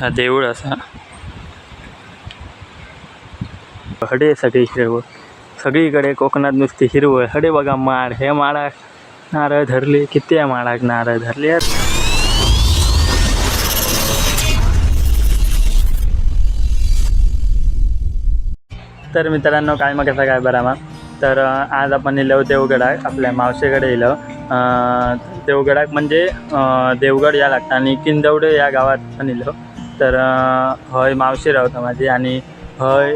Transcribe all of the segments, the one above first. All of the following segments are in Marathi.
हा देऊळ असा. हडे सगळी हिरवळ सगळीकडे कोकणात नुसती हिरवळ हडे बघा माड हे माडाक नारळ धरले. किती आहे माडाक नारळ धरले. आहेत. तर मित्रांनो काय मग कसा काय बरा मग तर आज आपण इलो देवगडाक आपल्या मावशेकडे इलो. देवगडाक म्हणजे देवगड या लागतं आणि किंदवडे या गावात पण इलो. तर हय मावशी रावता माझी आणि हय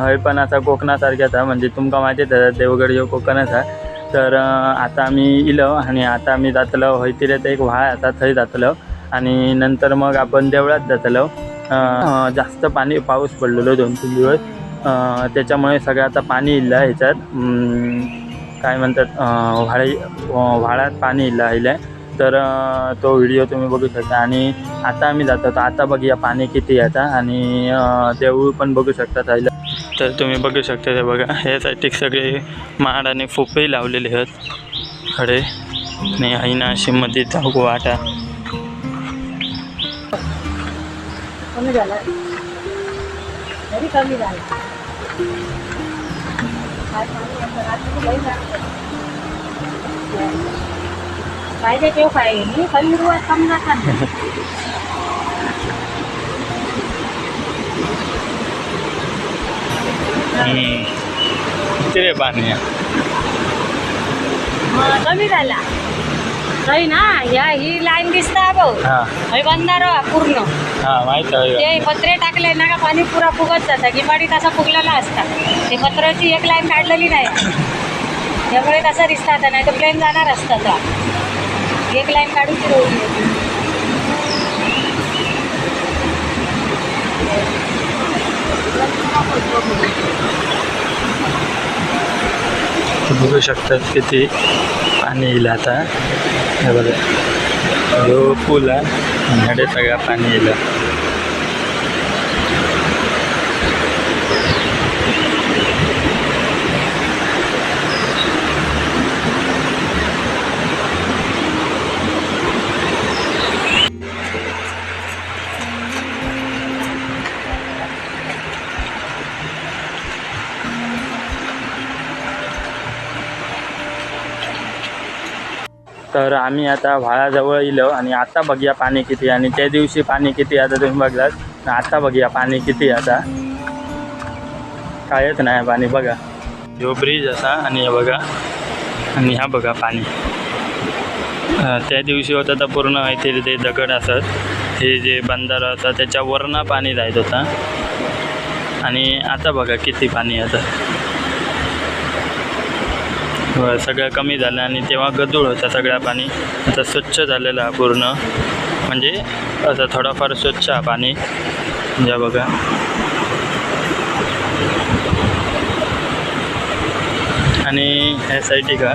हय पण असा कोकणासारखे आसा म्हणजे तुमकां माहितीच आसा देवगड ह्यो कोकण आसा तर आता आम्ही इलो आणि आता आम्ही जातलो हय तिरेत एक व्हाळ आसा थंय जातलो. आणि नंतर मग आपण देवळात जातलो. जास्त पाणी पाऊस पडलेलो दोन तीन दिवस. त्याच्यामुळे सगळं आता पाणी इल्लं ह्याच्यात. काय म्हणतात व्हाळी व्हाळात पाणी इल्लं आहे तर तो व्हिडिओ तुम्ही बघू शकता. आणि आता आम्ही जातो. तर आता बघूया पाणी किती आता. आणि देऊळ पण बघू शकता राहिलं तर तुम्ही बघू शकता ते बघा. ह्यासाठी सगळे माड आणि फुपे लावलेले आहेत. खडे. आणि आईना अशी मध्ये जाऊ वाटा. पाहिजे पाहिजे कमी जातात हम्म. किती पाणी? मग कमी झाला नाही ना ह्या ही लाईन दिसता भाऊ हा बंधारो पूर्ण हा ते पत्रे टाकले ना का पाणी पुरा फुगत जातं गिपाडी तसा फुगलेला असता ते पत्राची एक लाईन काढलेली नाही त्यामुळे तसा दिसता आता नाही तर प्लेन जाणार असता एक लाईन काढून ती रोवली होती. बघू शकतात किती पाणी येईल आता. हे बघा. जो पूल आहे आणि ह्याडे पाणी येईल. तर आम्ही आता व्हाळाजवळ इलो आणि आता बघूया पाणी किती आणि त्या दिवशी पाणी किती आता तुम्ही बघलात. आता बघूया पाणी किती आता. कायच नाही पाणी बघा. ह्यो ब्रिज असा आणि हे बघा. आणि ह्या बघा पाणी. त्या दिवशी होता तर पूर्ण माहिती ते दगड असत हे जे बंधारा होता त्याच्या वरनं पाणी जायत होता. आणि आता बघा किती पाणी आता. सगळं कमी झालं आणि तेव्हा गदूळ होता सगळा पाणी. आता स्वच्छ झालेलं हा पूर्ण. म्हणजे असं थोडाफार स्वच्छ हा पाणी. या बघा. आणि ह्या साईडी का?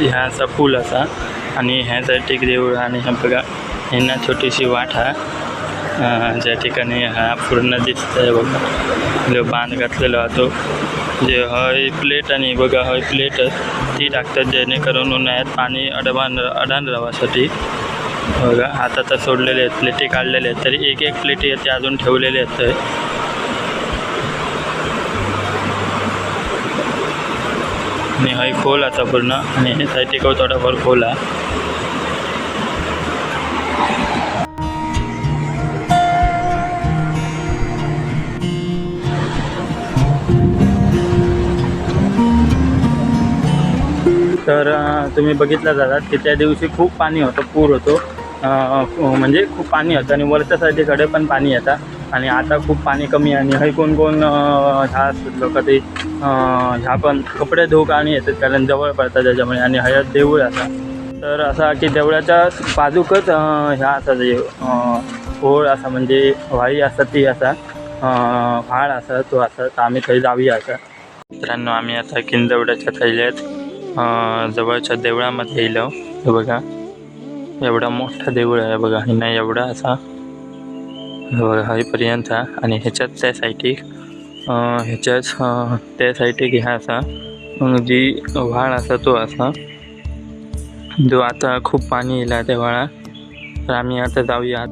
ह्या असा पूल असा आणि ह्या साईड एक देऊळ आणि ह्या बघा ह्यांना छोटीशी वाट हा. ज्या ठिकाणी हा पूर्ण दिसतंय बघा. जो बांध घातलेला होतो. जे हय प्लेट आणि बघा हय प्लेट ती टाकतात जेणेकरून उन्हाळ्यात पाणी अडवान अडाण राहासाठी बघा आता तर सोडलेले आहेत प्लेटी काढलेले आहेत. तरी एक एक प्लेटी ते अजून ठेवलेले आहेत. आणि हय खोल आता पूर्ण आणि हे साईड थोडाफार खोल आहे. तर तुम्ही बघितलं जातात की त्या दिवशी खूप पाणी होतं पूर होतो. म्हणजे खूप पाणी होतं आणि वरच्या साईडीकडे पण पाणी येतं. आणि आता खूप पाणी कमी आहे आणि हय कोण कोण ह्या लोक ते ह्या पण कपडे धुवूक आणि येतात कारण जवळ पडतात त्याच्यामुळे आणि हयात देऊळ असा. तर असा की देवळाच्या बाजूकच ह्या असा जे ओळ असा म्हणजे व्हाळी असा ती असा अं, व्हाळ असा तो असा तर आम्ही थंय जाऊया असा मित्रांनो आम्ही आता किंजवड्याच्या थैल्यात जवळच्या देवळामध्ये येलो हे बघा एवढा मोठा देऊळ आहे बघा. हिना एवढा असा बघा हईपर्यंत आणि ह्याच्यात त्या सायटीक ह्याच्याच त्या सायटीक ह्या असा जी व्हाळ असा तो असा जो आता खूप पाणी येला त्या व्हाळात तर आम्ही आता जाऊया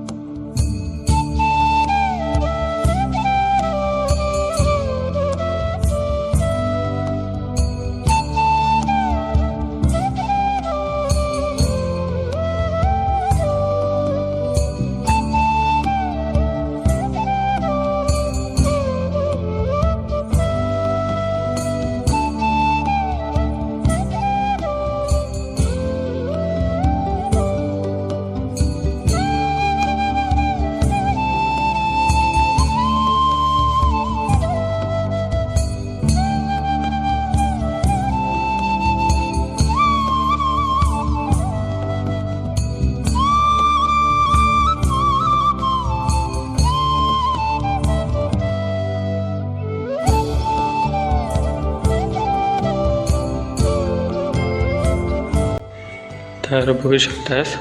तर बघू शकतास।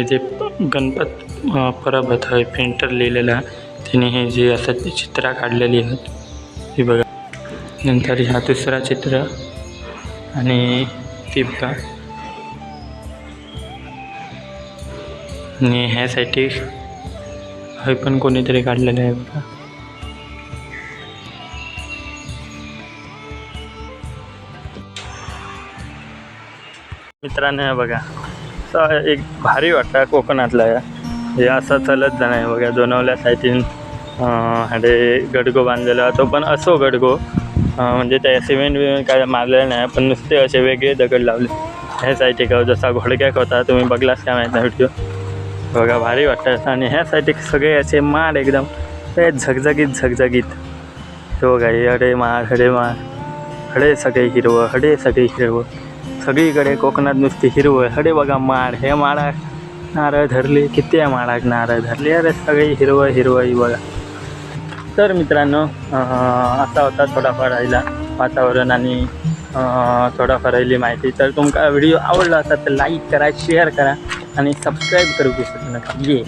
इथे गणपत परब परबत आहे. पेंटर लिहिलेला तिने हे जे असं ती चित्र काढलेली आहेत ही बघा. नंतर ह्या दुसरा चित्र. आणि ती बघा. आणि ह्यासाठी हे पण कोणीतरी काढलेलं आहे बघा. मित्रांनो बघा. असं एक भारी वाटतं कोकणातला आहे हे असं चलत जाणं आहे. बघा दोनवल्या साईडीन हाडे गडगो बांधलेला. तो पण असो गडगो. म्हणजे त्या सिमेंट बिमेंट काय मारलेलं नाही पण नुसते असे वेगळे दगड लावले. ह्या साईडीक जसा घोडक्याक होता तुम्ही बघलाच काय माहीत नाही व्हिडिओ. बघा भारी वाटतं असं. आणि ह्या साईडीक सगळे असे माड एकदम. ते झगझगीत झगझगीत. हे बघा हे हडे माड हडे माड. हडे सगळे हिरवं हडे सगळे हिरवं. सगळीकडे कोकणात नुसती हिरवळ हडे बघा माड हे माडाक नारळ धरले किती आहे माडाक नारळ धरले अरे सगळी हिरवं हिरवं बघा. तर मित्रांनो असा होता थोडाफार राहिला वातावरण आणि थोडाफार राहिली माहिती. तर तुमका व्हिडिओ आवडला असा तर लाईक करा शेअर करा आणि सबस्क्राईब करू शकत नका. ये